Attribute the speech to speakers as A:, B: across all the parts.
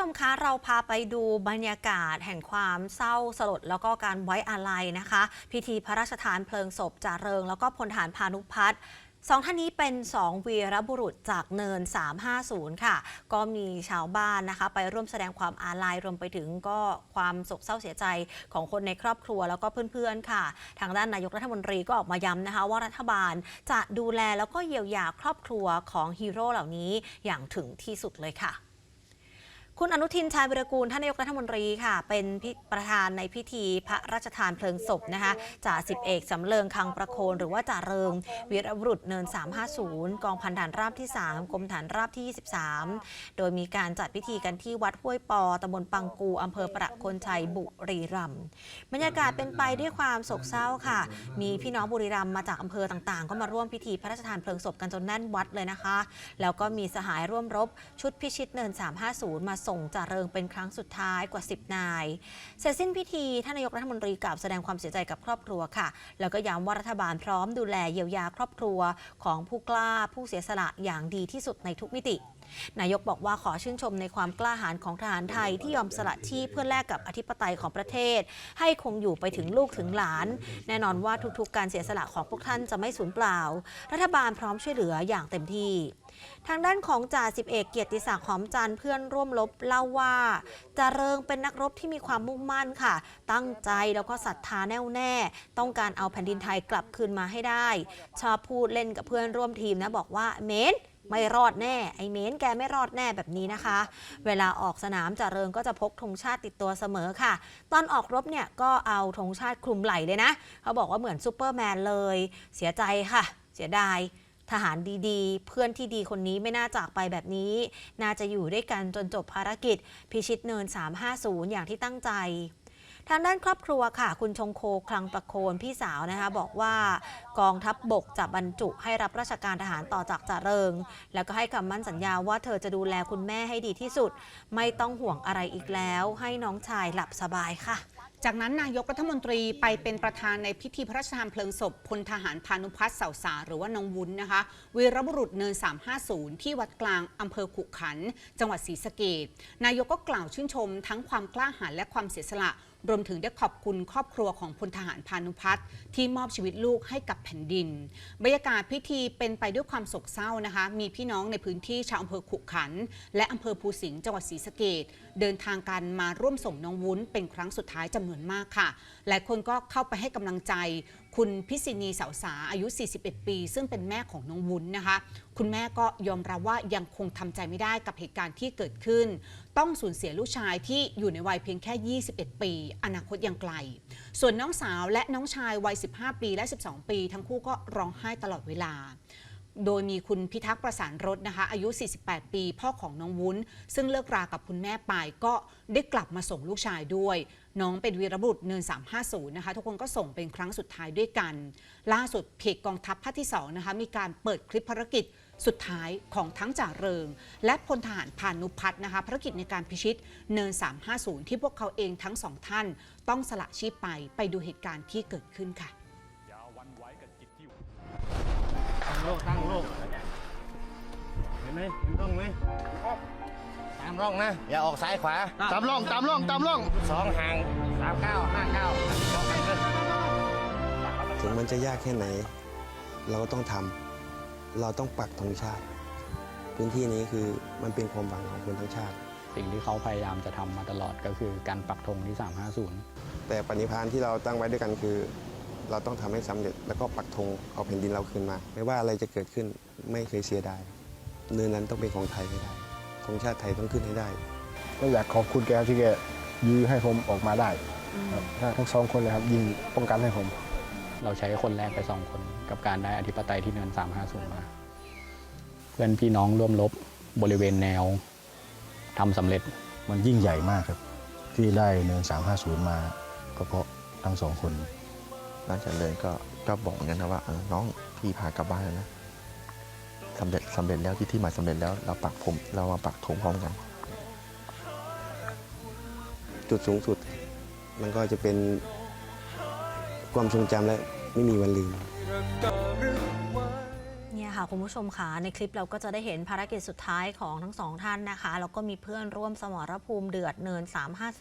A: ชมคะเราพาไปดูบรรยากาศแห่งความเศร้าสลดแล้วก็การไว้อาลัยนะคะ พิธีพระราชทานเพลิงศพจ่าเริง แล้วก็พลฐานพานุพัฒน์สองท่านนี้เป็นสองวีรบุรุษจากเนิน 350 ค่ะ ก็มีชาวบ้านนะคะ ไปร่วมแสดงความอาลัยรวมไปถึงก็ความโศกเศร้าเสียใจของคนในครอบครัวแล้วก็เพื่อนๆค่ะ ทางด้านนายกรัฐมนตรีก็ออกมาย้ำนะคะ ว่ารัฐบาลจะดูแลแล้วก็เยียวยาครอบครัวของฮีโร่เหล่านี้อย่างถึงที่สุดเลยค่ะ คุณอนุทินชาญวิรกูลท่านนายกรัฐมนตรีค่ะ เป็นประธานในพิธีพระราชทานเพลิงศพนะคะจ่าสิบเอกสำเริงคังประโคนหรือว่าจ่าเริงวีรบุรุษเนิน 350 กองพันฐานราบที่ 3กรมฐานราบที่ 23 โดยมีการจัดพิธีกันที่วัดห้วยปอตำบลปังกูอำเภอประโคนชัยบุรีรัมย์บรรยากาศเป็นไปด้วยความโศกเศร้าค่ะ มีพี่น้องบุรีรัมย์มาจากอำเภอต่างๆ ก็มาร่วมพิธีพระราชทานเพลิงศพกันจนแน่นวัดเลยนะคะ แล้วก็มีสหายร่วมรบชุดพิชิตเนิน 350 มาส่่งจ่าเริงเป็นครั้งสุดท้ายกว่า 10 นาย เสร็จสิ้นพิธีท่านนายกรัฐมนตรีกล่าวแสดงความเสียใจกับครอบครัวค่ะ แล้วก็ย้ำว่ารัฐบาลพร้อมดูแลเยียวยาครอบครัวของผู้กล้าผู้เสียสละอย่างดีที่สุดในทุกมิติ นายกบอกว่าขอชื่นชมในความกล้าหาญของทหารไทยที่ยอมสละชีพเพื่อแลกกับอธิปไตยของประเทศ ให้คงอยู่ไปถึงลูกถึงหลาน แน่นอนว่าทุกๆ การเสียสละของพวกท่านจะไม่สูญเปล่า รัฐบาลพร้อมช่วยเหลืออย่างเต็มที่ทางด้านของจ่าสิบเอกเกียรติศักดิ์หอมจันทร์เพื่อนร่วมรบเล่าว่าจ่าเริงเป็นนักรบที่มีความมุ่งมั่นค่ะ ตั้งใจแล้วก็ศรัทธาแน่วแน่ ต้องการเอาแผ่นดินไทยกลับคืนมาให้ได้ ชอบพูดเล่นกับเพื่อนร่วมทีมนะบอกว่าเมน ไม่รอดแน่ไอเมนแกไม่รอดแน่แบบนี้นะคะ เวลาออกสนามจ่าเริงก็จะพกธงชาติติดตัวเสมอค่ะ ตอนออกรบเนี่ยก็เอาธงชาติคลุมไหล่เลยนะ เขาบอกว่าเหมือนซูเปอร์แมนเลย เสียใจค่ะ เสียดายทหารดีๆ เพื่อนที่ดีคนนี้ไม่น่าจากไปแบบนี้ น่าจะอยู่ด้วยกันจนจบภารกิจ พิชิตเนิน 350 อย่างที่ตั้งใจ ทางด้านครอบครัวค่ะ คุณชงโคคลังประโคนพี่สาวนะคะ บอกว่ากองทัพบบกจะบรรจุให้รับราชการทหารต่อจากจ่าเริง แล้วก็ให้คำมั่นสัญญาว่าเธอจะดูแลคุณแม่ให้ดีที่สุด ไม่ต้องห่วงอะไรอีกแล้ว ให้น้องชายหลับสบายค่ะ
B: จากนั้นนายกรัฐมนตรีไปเป็นประธานในพิธีพระราชทานเพลิงศพพลทหารพานุพัฒน์เสาสาหรือว่าน้องวุ้นนะคะวีรบุรุษเนิน 350 ที่วัดกลางอำเภอขุขัน จังหวัดศรีสะเกดนายกก็กล่าวชื่นชมทั้งความกล้าหาญและความเสียสละ รวมถึงได้ขอบคุณครอบครัวของพลทหารพานุพัฒน์ที่มอบชีวิตลูกให้กับแผ่นดิน บรรยากาศพิธีเป็นไปด้วยความโศกเศร้านะคะ มีพี่น้องในพื้นที่ชาวอำเภอขุขัน และอำเภอภูสิงห์จังหวัดศรีสะเกดเดินทางกันมาร่วมส่งน้องวุ้นเป็นครั้งสุดท้ายจำนวนมากค่ะ หลายคนก็เข้าไปให้กำลังใจคุณพิสิณีเสาสาอายุ 41 ปี ซึ่งเป็นแม่ของน้องวุ้นนะคะ คุณแม่ก็ยอมรับว่ายังคงทำใจไม่ได้กับเหตุการณ์ที่เกิดขึ้น ต้องสูญเสียลูกชายที่อยู่ในวัยเพียงแค่ 21 ปี อนาคตยังไกล ส่วนน้องสาวและน้องชายวัย 15 ปีและ 12 ปี ทั้งคู่ก็ร้องไห้ตลอดเวลา โดยมีคุณพิทักษ์ประสานรถนะคะ อายุ 48 ปี พ่อของน้องวุ้น ซึ่งเลิกรากับคุณแม่ไปก็ได้กลับมาส่งลูกชายด้วย น้องเป็นวีรบุรุษเนิน 350 นะคะ ทุกคนก็ส่งเป็นครั้งสุดท้ายด้วยกัน ล่าสุดเพจกองทัพภาคที่ 2 นะคะ มีการเปิดคลิปภารกิจสุดท้ายของทั้งจ่าเริง และพลทหารพานุพัฒน์นะคะภารกิจในการพิชิตเนิน 350 ที่พวกเขาเองทั้งสองท่าน ต้องสละชีพไปไปดูเหตุการณ์ที่เกิดขึ้นค่ะ
C: งโลกตั้งโลกเห็นไหมเห็นร่องไหมตามร่องนะ อย่าออกซ้ายขวา
D: ตามร่องตามร่องตามร่อง
C: สองห่างสามเก้าห้าเก้าสองห่างกัน
E: ถึงมันจะยากแค่ไหน เราก็ต้องทำเราต้องปักธงชาติ พื้นที่นี้คือมันเป็นความหวังของคนทั้งชาติ
F: สิ่งที่เขาพยายามจะทำมาตลอดก็คือการปักธงที่ 350
E: แต่ปณิพานที่เราตั้งไว้ด้วยกันคือ เราต้องทำให้สำเร็จแล้วก็ปักธงเอาแผ่นดินเราคืนมา ไม่ว่าอะไรจะเกิดขึ้นไม่เคยเสียดายเนินนั้นต้องเป็นของไทยให้ได้ธงชาติไทยต้องขึ้นให้ได้
D: ก็อยากขอบคุณแกที่แกยื้อให้ผมออกมาได้ครับทั้งสองคนเลยครับยิงป้องกันให้ผม
F: เราใช้คนแรกไปสองคน กับการได้อธิปไตยที่เนิน350มาเพื่อนพี่น้องร่วมรบบริเวณแนวทำสำเร็จ
G: มันยิ่งใหญ่มากครับ ที่ได้เนิน350 มาก็เพราะทั้งสองคน
H: หลังจากเลยก็ก็บอกงั้นกันนะว่าน้องพี่พากลับบ้านแล้วนะสำเร็จสำเร็จแล้วที่ที่หมายสำเร็จแล้วเราปักผมเรามาปักธงพร้อมกัน
E: จุดสูงสุด มันก็จะเป็นความทรงจำและไม่มีวันลืม
A: ค่ะคุณผู้ชมค่ะในคลิปเราก็จะได้เห็นภารกิจสุดท้ายของทั้งสองท่านนะคะแล้วก็มีเพื่อนร่วมสมรภูมิเดือดเนิน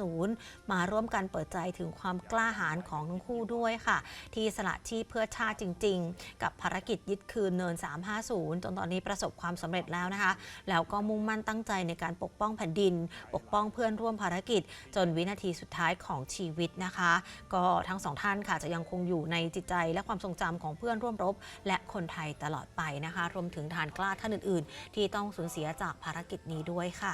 A: 350 มาร่วมกันเปิดใจถึงความกล้าหาญของทั้งคู่ด้วยค่ะ ที่สละที่เพื่อชาติจริง ๆ กับภารกิจยึดคืนเนิน 350 จนตอนนี้ประสบความสำเร็จแล้วนะคะ แล้วก็มุ่งมั่นตั้งใจในการปกป้องแผ่นดิน ปกป้องเพื่อนร่วมภารกิจ จนวินาทีสุดท้ายของชีวิตนะคะ ก็ทั้งสองท่านค่ะจะยังคงอยู่ในจิตใจและความทรงจำของเพื่อนร่วมรบ และคนไทยตลอดไปนะคะ รวมถึงฐานกล้าท่านอื่น ๆ ที่ต้องสูญเสียจากภารกิจนี้ด้วยค่ะ